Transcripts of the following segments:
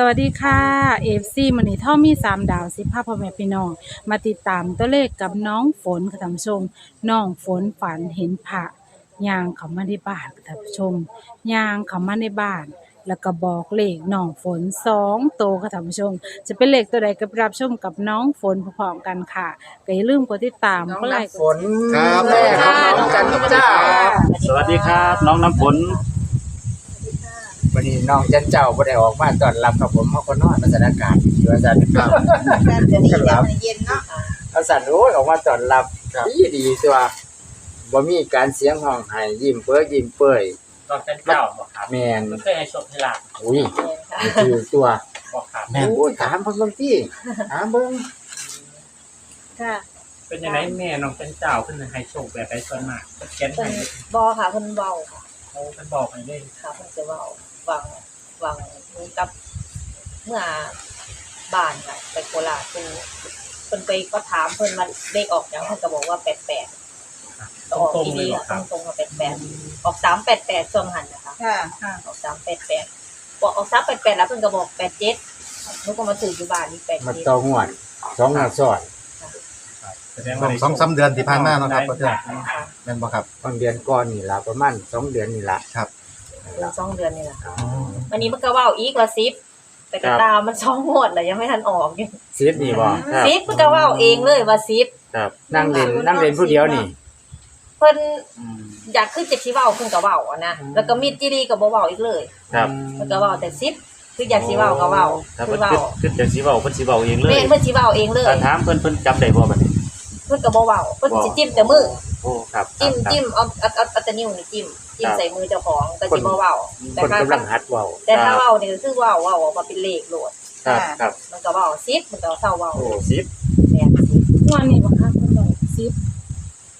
สวัสดีค่ะเอฟซีมันนี่ท่อมีสามดาวสิภาพพ่อแม่พี่น้อง มาติดตามตัวเลขกับน้องฝนค่ะท่านผู้ชม น้องฝนฝันเห็นพระยางเขามาในบ้านค่ะท่านผู้ชมยางเขามาในบ้าน แล้วก็บอกเลขน้องฝนสองโตวค่ะท่านผู้ชม จะเป็นเลขตัวใดก็ไปรับชมกับน้องฝนพร้อมๆกันค่ะก็อย่าลืมกดติดตามน้องกดไลค์ น้ำฝนครับ แม่ของน้องจันเจ้า สวัสดีครับ น้องน้ำฝน วันนี้น้องจันเจ้าบ่ได้ออกมาต้อนรับครับผมเขาก็นอนมาสถานการณ์อยู่อาจารย์ครับการจะดีจะเย็นเนาะอาจารย์โอ้ยออกมาต้อนรับ ดีดีตัวบ่มีการเสียงห้องไห้ยิ้มเปื้อยิ้มเปื่อยตอนเป็นเจ้าบอกครับแม่นมันเคยให้โชคให้ลาบอุ้ยคือตัวบอกครับแม่น โอ้ยถามเพิ่นเบิ่งที่ถามเบิ่งค่ะเป็นยังไงแม่น้องเป็นเจ้าขึ้นให้โชคแบบไรส่วนมากเขียนเพิ่ให้นบอค่ะเพิ่นเว้าค่ะเขาเป็นบอกให้ได้ค่ะเพิ่นจะเว้า วังวังมือกับเมื่อบ้านค่ะไปโคราชเพิ่นเพิ่นไปก็ถามเพิ่นมาเลขออกหยังเพิ่นก็บอกว่า88ตออกรงทีๆเลนี้ยบออะกครับตรงๆกับ88ออก388ช่วงหันนะคะค่ะค่ะออก388บอกออก388แล้วเพิ่นก็บอก87หนูก็มาถืออยู่บ้านนี่มา87ต่องวดสองงวดซ้อนแสดงว่าได้สองสามเดือนที่ผ่านมาเนาะครับได้เพื่อน ค่ะ แม่นบ่ครับ บางเดือนก่อนนี่ล่ะประมาณสองเดือนนี่ล่ะครับ เดือนสองเดือนนี่แหละค่ะวันนี้มันก็เว้าอีกว่า10แต่ก็ตามมันสองงวดแล้วยังไม่ทันออกอยู่ซีดนี่บ่ซิปเพิ่นก็เว้าเองเลยว่าซิปครับนั่งเล่นนั่งเล่นผู้เดียวนี่เพิ่นอยากขึ้นจากที่เว้าเพิ่นก็เว้าอะนะแล้วก็มีดจีดีก็บ่เว้าอีกเลย ครับเพิ่นก็เว้าแต่ซิปคืออยากสิเว้าก็เว้าครับคืเพิ่อนเว้าขึ้นขึ้นจากสีเบาเพิ่นสีเบาเองเลแม่ยนเพิ่นสิเว้าเองเลยถ้าถามเพิ่นเพิ่นจำได้บ่บัดนี้ เพิ่นก็บ่เว้าเพิ่นสิจิ้มแต่มือโอ้ครับครัจิ้บมครับจิ้มเอาเอาเอาเอาแต่นิ้วนี่จิ้มจิ้มครับใส่มือเจ้าของก็สิบ่เว้าแต่คนถ้ากำลังหัดเว้าแต่ถ้าเว้านี่ก็คือเว้าเว้าออกมาเป็นเลขโลดครับครับ มันก็เว้าซิปมันก็เศร้าเว้าโอ้สิบแม่นซิปงวดนี้บ่คะเพิ่นบอกสิบ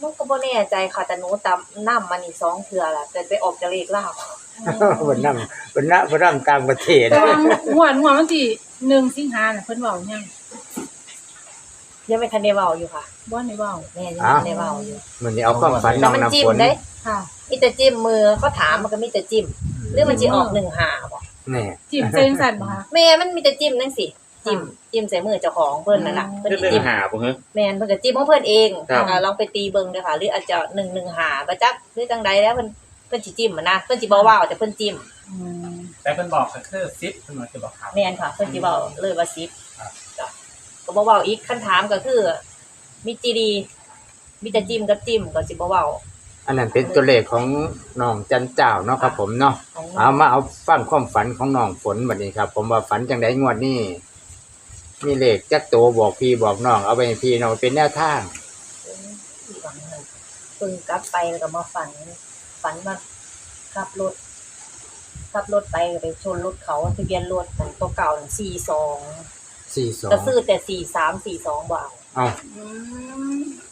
มันก็บ่แน่ใจค่ะแต่หนูตามนํมานี่สองเทื่อละแต่ไปออกจากเลขลาวเพิ่นนำเพิ่นนะเพิ่นนำต่างประเทศแต่ว่างวดงวดวันที่หนึ่งสิงหาน่ะเพิ่นเว้ายัง ยังไม่ทันได้เว้าอยู่ค่ะบ่ได้เว้าแม่ยังไม่ทันได้เว้าอยู่มื้อนี้เอาความฝันน้แต่องมันน้ำจิ้มฝนได้ค่ะ มีแต่จิ้มมือเขาถามมันก็มีแต่จิ้มหรือมันสิออกหนึ่งหาบ่นี่ จิ้มเซนสันบ่คะแม่มันมีแต่จิ้มนั่นสิจิ้มจิ้มใส่มือเจ้าของเพิ่นนั่นล่ะเพิ่นขึ้นสิเรื่อจิ้มงหาบ่เหรอแม่นเพิ่นก็จิ้มของเพิ่นเองครับ อ่าลองไปตีเบิ่งเด้อค่ะ หรืออาจจะ1 1หาบ่จักหรือจังใดแล้วเพิ่นเพิ่นสิจิ้มอะนะเพิ่นสิบ่เว้าแต่เพิ่นจิ้มอืมแต่เป็นบอกก็คือซิปเป็นมาจะบอกครับ แม่นค่ะ เพิ่นสิเว้าเลยว่า10ครับ จ้ะ ก็บ่เว้าอีกคันถามก็คือ มีจีดี มีแต่จิ้มกับจิ้มก็สิบ่เว้า อันนั้นเป็นตัวเลขของน้องจันเจ้าเนาะครับผมเนาะของเอามาเอาฟังความฝันของน้องฝนบัดนี้ครับ ผมว่าฝันจังไดงวดนี้มีเลขจักโตบอกพี่บอกน้องเอาไปให้พี่น้องเป็นแนวทาง ที่หวังให้เพิ่งกลับไปแล้วก็มาฝัน ฝันว่าขับรถขับรถไปก็ไปชนรถเขาทะเบียนรถของตัวเก่าสี่สอง 42ก็ซื้อแต่สี่สามสี่สองบ่เอาเอา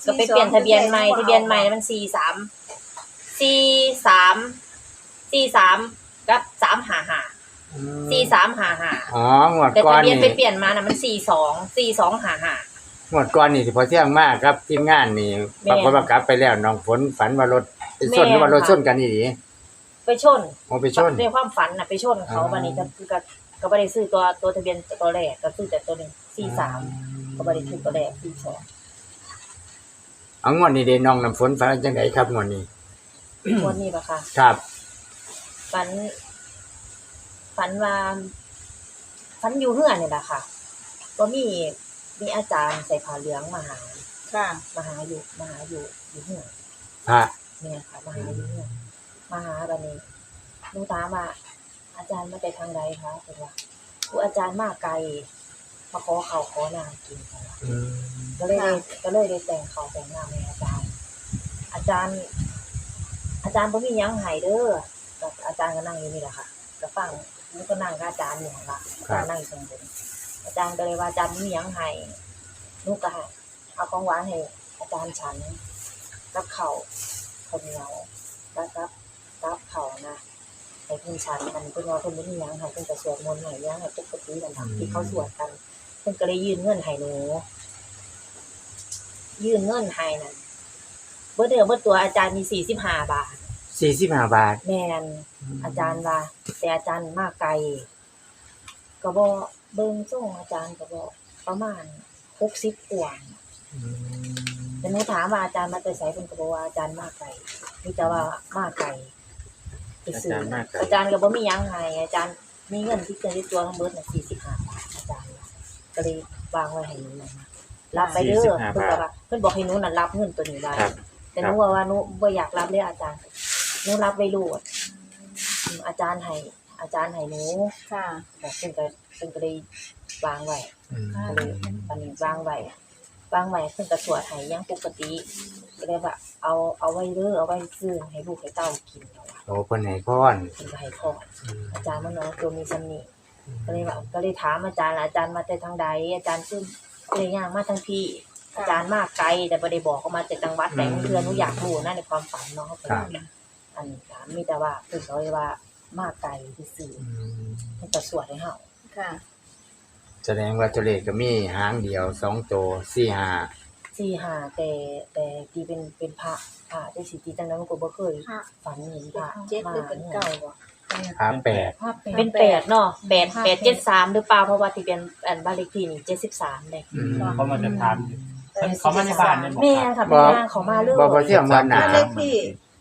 ก็ไปเปลี่ยนทะเบียนใหม่ทะเบียนใหม่มันสี่สามสี่สามสี่สามกับสามหาหาสี่สามหาหาอ๋องวดแต่ก่อทะนเบียนนี่ไปเปลี่ยนมานะมันสี่สองสี่สองหาหางวดก่อนนี่ที่พอเที่ยงมากครับทีมงานนี่แม่ปรากฏว่ากลับไปแล้วน้องฝนฝันว่ารถไปชนหรือว่ารถชนกันนี่ดีไปชนโอ้ไปชน ในความฝันน่ะไปชนเขาอ๋อ วันนี้ก็คือก็ ก็ไม่ได้ซื้อตัวตัวทะเบียนตัวแรกก็ซื้อแต่ตัวหนึ่งสี่สามก็ไม่ได้ซื้อตัวแรกสี่สองเอางวดนี้เด้น้องน้ำฝนฝันจังไดครับงวดนี้วันนี้ปะคะครับฝันฝันว่าฝันอยู่เฮือนนี่แหละค่ะ ก็มีมีอาจารย์ใส่ผ้าเหลืองมาหาค่ะมาหาอยู่มาหาอยู่อยู่เฮือนพระเนี่ยค่ะมาหาอยู่เฮือนมาหาบันนี้หนูถามว่า อาจารย์มาแต่ทางใดคะเป็นว่าผู้อาจารย์มาไกลมาขอเขาวขอนางกินค่ะอืมก็เลยได้ก็เลยได้แต่งเขาวแต่งหน้าให้อาจารย์ อาจารย์ อาจารย์บ่มีหยังให้เด้อก็อาจารย์ก็นั่งอยู่นี่แหละค่ะก็ฟังมันก็นั่งกับอาจารย์อยู่หั่นล่ะอาจารย์นั่งอยู่ตรงบนอาจารย์ก็เลยว่าอาจารย์บ่มีหยังให้หนูก็ให้เอาของหวานให้อาจารย์ฉันกับข้าวข้าวเหนียวแล้วกับกับข้าวนะ ให้เพิ่นฉันมันเพิ่นว่าเพิ่นบ่มีหยังให้เพิ่นก็สวดมนต์ให้หยังให้ปกติกันทำที่เขาสวดกันเพิ่นก็เลยยื่นเงินให้หนูยื่นเงินให้นั่นเบิดเดือนเบิดตัวอาจารย์มีสี่สิบห้าบาท สี่สิบห้าบาท แม่น อาจารย์ว่าแต่อาจารย์มาไกลก็บ่เบิ่งส่งอาจารย์ก็บ่ประมาณ60กว่าแต่หนูถามว่าอาจารย์มาแต่ไสเพิ่นก็บอกว่าอาจารย์มาไกลมีแต่ว่ามาไกล ไปซื้ออาจารย์มาไกลอาจารย์ก็บ่มีหยังให้อาจารย์มีเงินที่เกินที่ตัวทั้งเบิดน่ะ45บาทอาจารย์ว่าก็เลยวางไว้ให้หนูนะรับไปเด้อ45เพิ่นก็ว่าเพิ่นบอกให้หนูน่ะรับเงินตัวนี้ไว้ครับ แต่หนูว่าว่าหนูบ่อยากรับเลยอาจารย์หนูรับไว้โลดอืมอาจารย์ให้อาจารย์ให้หนูค่ะแบบเพิ่นก็เพิ่นก็เลยวางไว้ อืม ก็เลยตอนนี้วางไว้วางไว้เพิ่นก็สวดให้อยังปกติก็เลยว่าเอาเอาไว้เด้อเอาไว้ซื้อให้ลูกให้เต้ากินเอาว่า โอ้เพิ่นให้พรเพิ่นก็ให้พ่ออาจารย์มันเนาะตัวมีสำนีก็เลยว่าก็เลยถามอาจารย์อาจารย์มาแต่ทางใดอาจารย์ขึ้นก็เลยย่างมาทางพี่ อาจารย์มาไกลแต่บ่ได้บอกว่ามาจากจังหวัดแต่เพื่อนหนูอยากรู้นะในความฝันเนาะเขาก็เลยอันนี้ถามมีแต่ว่าเพิ่นก็เลยว่ามาไกลซื่ออืมๆเพิ่นก็สวดให้เฮาค่ะ แสดงว่าตัวเลขก็มีหางเดียวสองตัวสี่ห้า สี่หาแต่แต่ที่เป็นเป็นพระพระได้สิที่จังนั้นก็บ่เคยฝันเห็นพระเจ็ดมาหรือเป็นเก้าบ่ขาแปดเป็นแปดเนาะแปดแปดเจ็ดสามหรือเปล่าเพราะว่าที่เป็นอันบ้านเลขที่นี่เจ็ดสิบสามเลยอืมเขามาจะทานอยู่เพิ่นเขามาในบ้านเนี่ยบอกแม่ครับค่ะแม่ย่างเขามาเลยบ่บ่เที่ยงว่าหนาบ้าน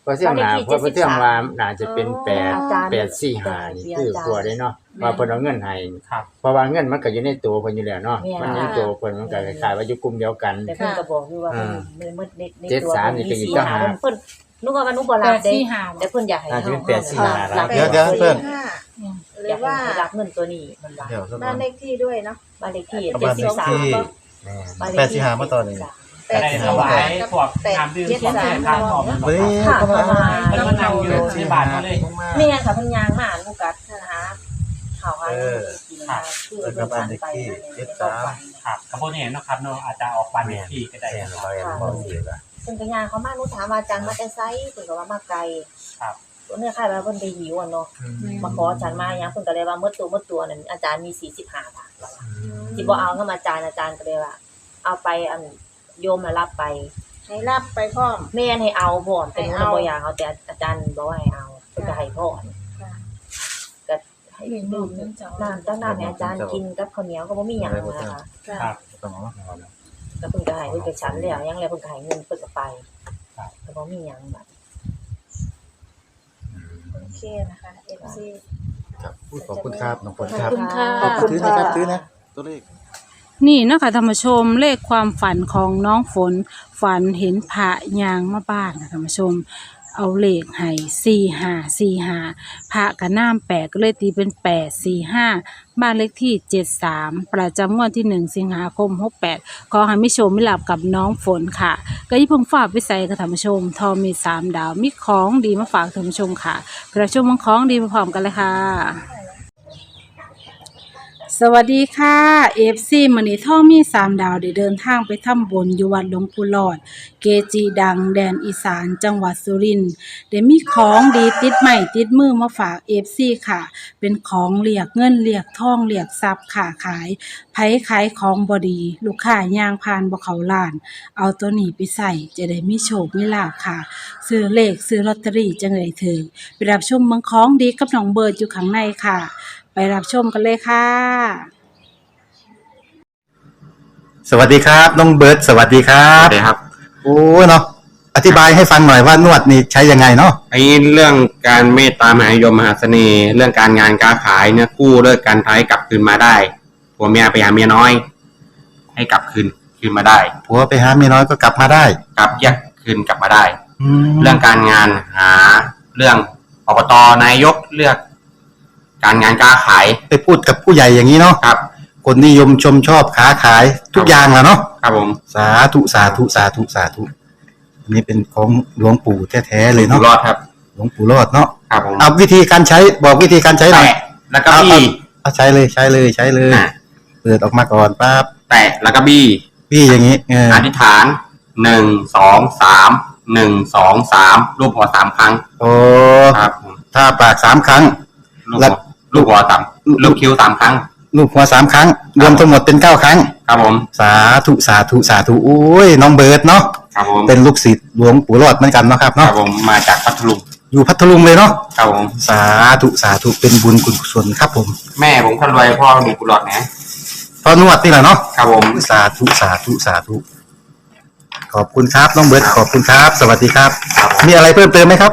เลขที่บ่เที่ยงหนาบ้านเลขที่เพราะบ่เที่ยงว่าน่าจะเป็นแปดอาจารย์แปดสี่ห้านี่คือตัวได้เนาะว่าเพิ่นเอาเงินให้ครับเพราะว่าเงินมันก็อยู่ในตัวเพิ่นอยู่แล้วเนาะแม่มันอยู่ในตัวเพิ่นมันก็คล้ายๆว่าอยู่กลุ่มเดียวกันแต่เพิ่นก็บอกอยู่ว่าอ่าเพิ่นมืดในในเจ็ดตัวสามเพิ่นนี่ก็อยู่มีสี่เจ้าหาหาเพิ่นนึกว่ามันนุบ่แปรับดได้สี่ห้าแต่เพิ่นอยากให้น่าจะเป็นเฮาแปดสี่ห้ารับเดี๋ยวเดี๋ยวเพิ่นหรือยาอกว่าให้รับเงินตัวนี้มันว่าเดี๋ยวสักบ้านเลขที่ด้วยเนาะบ้านเลขที่เอาเจ็บ้าดนสิเลบขสามที่แม่นบ้านเลขแปดสี่ห้าเมื่อตอนนี้ แปก็ดได้สี่ถวาห้ายกับพวกแปดน้ำดื่มเจ็ดของสาใช้มทานหอมเฮ้ยค่ะเข้ามาเข้ามาเพิ่นมานั่งอยู่ที่บ้านเขาเลยแม่ค่ะเพิ่นยางมาลูกกัดนะคะข่าวหาเงินกินนะคือเออเพิ่นฝันไปเจ็ดก็สามฝันครับกระโปรงเห็นเนาะครับเนาะอาจจะออกบ้านเลขที่ก็ได้แม่นครับบ่เห็นบ่เสียละเพิ่นก็ยางเขามาหนูถามว่าอาจารย์มาแต่ไสเพิ่นก็ว่ามาไกลครับตัวเนื้อคล้ายว่าเพิ่นไปหิวอะเนาะมาขออาจารย์มาหยังเพิ่นก็เลยว่าเมื่อตัวเมื่อตัวนั่นอาจารย์มี45บาทแล้วว่าสิบ่เอานำอาจารย์อาจารย์ก็เลยว่า เอาไปอัน โยมมารับไป ให้รับไปพร้อม แม่นให้เอาบ่อนแต่หนูให้น่ะเอา บ่อยากเอาแต่อาจารย์บอกว่าให้เอาเพิ่นก็ให้พ่อค่ะ ก็ให้ดื่มน้ำตั้งน้ำให้อาจารย์กินกับข้าวเหนียวก็บ่มีหยังนะคะ ค่ะ ครับ ต้องเอาแล้วเพิ่นก็ให้เพิ่นก็ฉันแล้วยังแล้วเพิ่นก็ให้เงินเพิ่นก็ไปครับแต่บ่มีหยังบัดโอเคนะคะ FC ครับพูดขอบคุณครับน้องฝนขคอบรับคุณค่ะขอบคุณถือค่ะนะครับถือนะ ตัวเลข นี่นะคะท่านผู้ชมเลขความฝันของน้องฝน ฝันเห็นพระยางมาบ้านค่ะท่านผู้ชม เอาเลขให้สี่ห้าสี่ห้าพระกับน้ำแปดก็เลยตีเป็นแปดสี่ห้าบ้านเลขที่เจ็ดสามประจำงวดที่หนึ่งสิงหาคมหกแปดขอให้มิชมไมิหลับกับน้องฝนค่ะ ก็ยิ่งเพิ่งฝากไปใส่กับท่านผู้ชม ทอมีสามดาวมีของดีมาฝากท่านผู้ชมค่ะกระชมของดีมาพร้อมกันเลยค่ะ สวัสดีค่ะเอฟซีมันนี่ท่องมีสามดาวได้เดินทางไปทำบุญอยู่วัดหลวงปู่หลอด เกจีดังแดนอีสานจังหวัดสุรินทร์ได้มีของดีติดใหม่ติดมือมาฝากเอฟซีค่ะ เป็นของเรียกเงินเรียกทองเรียกทรัพย์ค่ะขายไผขายของบอดี ลูกค้าย่างพานบ่เขาลาน เอาตัวนี้ไปใส่จะได้มีโชคมีลาภค่ะ ซื้อเลขซื้อลอตเตอรี่จังเลยถึงไปรับชมเมืองของดีกับน้องเบิร์ดอยู่ข้างในค่ะ ไปรับชมกันเลยค่ะ สวัสดีครับน้องเบิร์ดสวัสดีครับ สวัสดีครับโอ้เนาะอธิบายให้ฟังหน่อยว่านวดนี่ใช้ยังไงเนาะไอ้เรื่องการเมตตามหานิยมมหาเสน่ห์เรื่องการงานการขายเนี่ยกู้เลิกการท้ายกลับคืนมาได้ผัวเมียไปหาเมียน้อย ให้กลับคืนคืนมาได้ ผัวไปหาเมียน้อยก็กลับมาได้กลับแยกคืนกลับมาได้แล้เรื่วองการงานหาเรื่องอบตนายกเลือก การงานการขายไปพูดกับผู้ใหญ่อย่างนี้เนาะครับ คนนิยมชมชอบค้าขายทุกอย่างละเนาะครับผมสาธุสาธุสาธุสาธุอันนี้เป็นของหลวงปู่แท้ๆเลยอยู่เนาะรอดครับ หลวงปู่รอดเนาะครับผมเอาวิธีการใช้บอกวิธีการใช้หน่อยแตะแล้วก็บี้เอาใช้เลยใช้เลยใช้เลย อะเปิดออกมาก่อนปั๊บแตะแล้วก็บี้พี่อย่างนี้เอออธิษฐานหนึ่งสองสามหนึ่งสองสามรูปหัวสามครั้งโอ้ครับผมถ้าปากสามครั้งลูกแล้หัวว ลูกหัวสามลูกคิ้วสามครั้ง ลูกหัวสามครั้ง รวมทั้งหมดเป็นเก้าครั้ง ครับผม สาธุสาธุสาธุโอ้ยน้องเบิร์ดเนาะครับผมเป็นลูกศิษย์หลวงปู่รอดเหมือนกันเนาะครับครับเนาะผมมาจากพัทลุงอยู่พัทลุงเลยเนาะครับผม สาธุสาธุเป็นบุญกุศลครับผมแม่ผมคนรวยพ่อมีกุหลาบนะพอนวดนี่แหละเนาะครับผม สาธุสาธุสาธุขอบคุณครับน้องเบิร์ดขอบคุณครับ สวัสดีครับ ครับผม มีอะไรเพิ่มเติมไหมครับ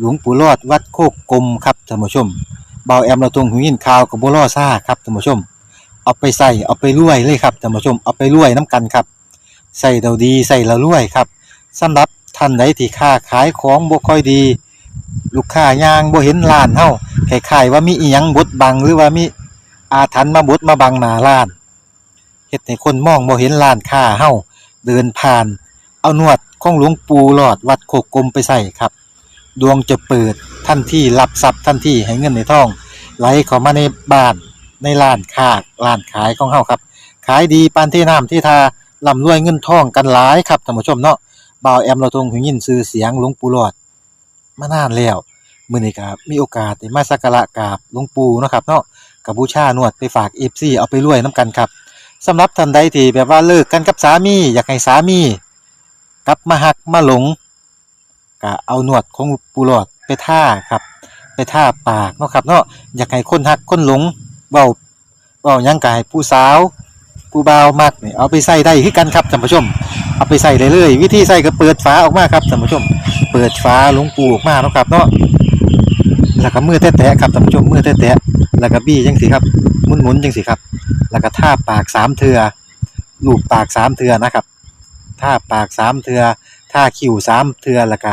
หลวงปู่รอดวัดโคกกลมครับท่านผู้ชมเบาแอมเราตรงหูยินข่าวกับบัวล่อซ่าครับท่านผู้ชม เอาไปใส่เอาไปรวยเลยครับท่านผู้ชมเอาไปรวยน้ำกันครับใส่เราดีใส่เรารวยครับสำหรับท่านใดที่ค้าขายของบ่ค่อยดี ลูกค้ายางบ่เห็นร้านเฮาคล้ายๆว่ามีอีหยังบดบังหรือว่ามีอาถรรพ์มาบดมาบังหน้าร้านเฮ็ดให้คนมองบ่เห็นร้านค้าเฮาเดินผ่าน เอานวดของหลวงปู่หลอดวัดโคกกลมไปใส่ครับ ดวงจะเปิดทันที่รับทรัพย์ทันที่ให้เงินในทอง ไหลเข้ามาในบ้านในร้านค้าร้านขายของเฮาครับ ขายดีปานที่น้ำที่ทาร่ำรวยเงินทองกันหลายครับท่านผู้ชมเนาะบ่าวแอมเราทงหูยินชื่อเสียงหลวงปู่หลอดมานานแล้วมื้อนี้ก็มีโอกาสได้มาสักการะกราบหลวงปู่เนาะครับเนาะกับบูชานวดไปฝาก FC เอาไปรวยนํกันครับสำหรับท่านใดที่แบบว่าเลิกกันกับสามี อยากให้สามี กลับมาหักมาหลง ก็เอาหนวดของปูหลอดไปท่าครับไปท่าปากเนาะครับเนาะอยากให้คนหักคนหลงเบาเบายังกายผู้สาวผู้บ่าวมักนี่เอาไปใส่ได้คือกันครับท่านผู้ชม เอาไปใส่เลยเลย วิธีใส่ก็เปิดฝาออกมาครับท่านผู้ชม เปิดฝาหลวงปูออกมาเนาะครับเนาะแล้วก็มือแตะๆครับท่านผู้ชมมือแตะๆแล้วก็บี้จังสิครับหมุนๆจังสิครับ แล้วก็ท่าปากสามเทือลูบปากสามเทือนะครับท่าปากสามเทือท่าคิ้วสามเทือแล้วก็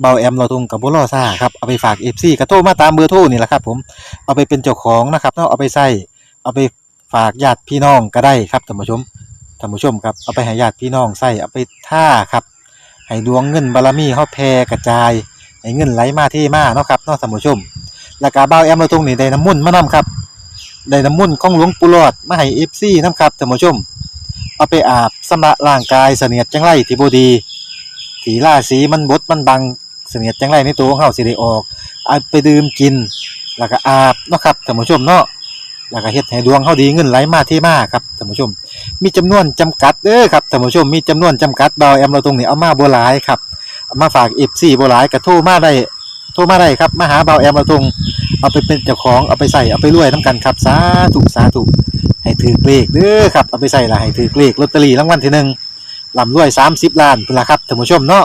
เบาแอมเราตรงกับบุรอซ่าครับเอาไปฝากเอฟซีกระโทรมาตามเบอร์โทรนี่แหละครับ ผมเอาไปเป็นเจ้าของนะครับเนาะเอาไปใส่เอาไปฝากญาติพี่น้องก็ได้ครับท่านผู้ชมท่านผู้ชมครับเอาไปให้ญาติพี่น้องใส่เอาไปท่าครับให้ดวงเงินบารมีเฮาแผ่กระจายให้เงินไหลมาเทมาเนาะครับเนาะท่านผู้ชมแล้วก็เบาแอมเราตรงนี่ได้น้ำมุ่นมานํครับได้น้ำมุ่นของหลวงปู่หลอดมาให้เอฟซีนํครับท่านผู้ชมเอาไปอาบสำระร่างกายเสนียดจังไรที่บดี ถีล่าสีมันบดมันบัง เสนียดจังไรในตัวของเฮาสิได้ออกเอาไปดื่มกิน แล้วก็อาบเนาะครับท่านผู้ชมเนาะแล้วก็เฮ็ดให้ดวงเฮาดีเงินไหลมาเทมาครับท่านผู้ชม มีจำนวนจำกัดเด้อครับท่านผู้ชมมีจำนวนจำกัดเบาแอมเราตรงนี้เอามาบ่หลายครับมาฝาก FC บ่หลายก็โทรมาได้โทรมาได้ครับมาหาเบาแอมเราตรงเอาไปเป็นเจ้าของเอาไปใส่เอาไปรวยนํกันครับสาธุสาธุให้ถือเลขเด้อครับเอาไปใส่ละให้ถือเลขลอตเตอรี่รางวัลที่หนึ่งลำรวยสามสิบล้านเป็นละครับท่านผู้ชมเนาะ